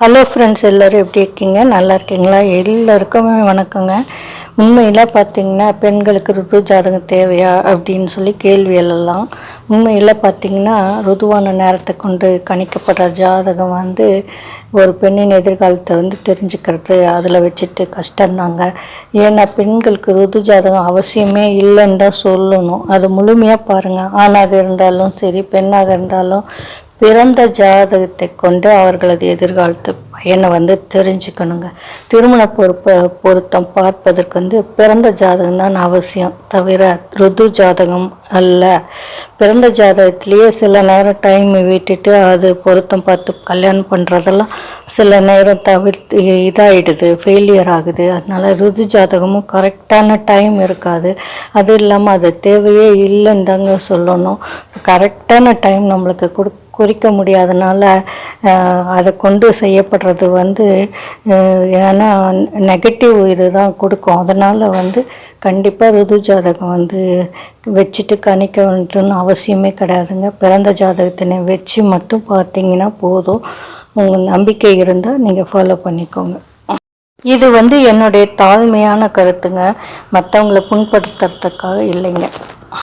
Hello friends எல்லோரும் எப்படி இருக்கீங்க? நல்லா இருக்கீங்களா? எல்லாருக்குமே வணக்கங்க. உண்மையில் பார்த்தீங்கன்னா பெண்களுக்கு ருது ஜாதகம் தேவையா அப்படின்னு சொல்லி கேள்வி எழலாம் உண்மையில் பார்த்தீங்கன்னா ருதுவான நேரத்தை கொண்டு கணிக்கப்படுற ஜாதகம் வந்து ஒரு பெண்ணின் எதிர்காலத்தை வந்து தெரிஞ்சுக்கிறது. அதில் வச்சுட்டு கஷ்டந்தாங்க ஏன்னா பெண்களுக்கு ருது ஜாதகம் அவசியமே இல்லைன்னு தான் சொல்லணும். அது முழுமையாக பாருங்கள் ஆணாக இருந்தாலும் சரி பெண்ணாக இருந்தாலும் பிறந்த ஜாதகத்தை கொண்டு அவர்களது எதிர்காலத்து பையனை வந்து தெரிஞ்சுக்கணுங்க. திருமண பொறுப்ப பொருத்தம் பார்ப்பதற்கு வந்து பிறந்த ஜாதகம் தான் அவசியம். தவிர ருது ஜாதகம் அல்ல. பிறந்த ஜாதகத்திலேயே சில நேரம் டைம் விட்டுட்டு அது பொருத்தம் பார்த்து கல்யாணம் பண்ணுறதெல்லாம் சில நேரம் தவிர்த்து இதாகிடுது ஃபெயிலியர் ஆகுது. அதனால ருது ஜாதகமும் கரெக்டான டைம் இருக்காது. அது இல்லாமல் அது தேவையே இல்லைன்னு தாங்க சொல்லணும். கரெக்டான டைம் நம்மளுக்கு கொடு குறிக்க முடியாதனால அதை கொண்டு செய்யப்படுறது வந்து ஏன்னா நெகட்டிவ் இது தான் கொடுக்கும். அதனால் வந்து கண்டிப்பாக ருது ஜாதகம் வந்து வச்சுட்டு கணிக்க வேண்டும்னு அவசியமே கிடையாதுங்க. பிறந்த ஜாதகத்தினை வச்சு மட்டும் பார்த்தீங்கன்னா போதும். உங்கள் நம்பிக்கை இருந்தால் நீங்கள் ஃபாலோ பண்ணிக்கோங்க. இது வந்து என்னுடைய தாழ்மையான கருத்துங்க. மற்றவங்களை புண்படுத்துறதுக்காக இல்லைங்க.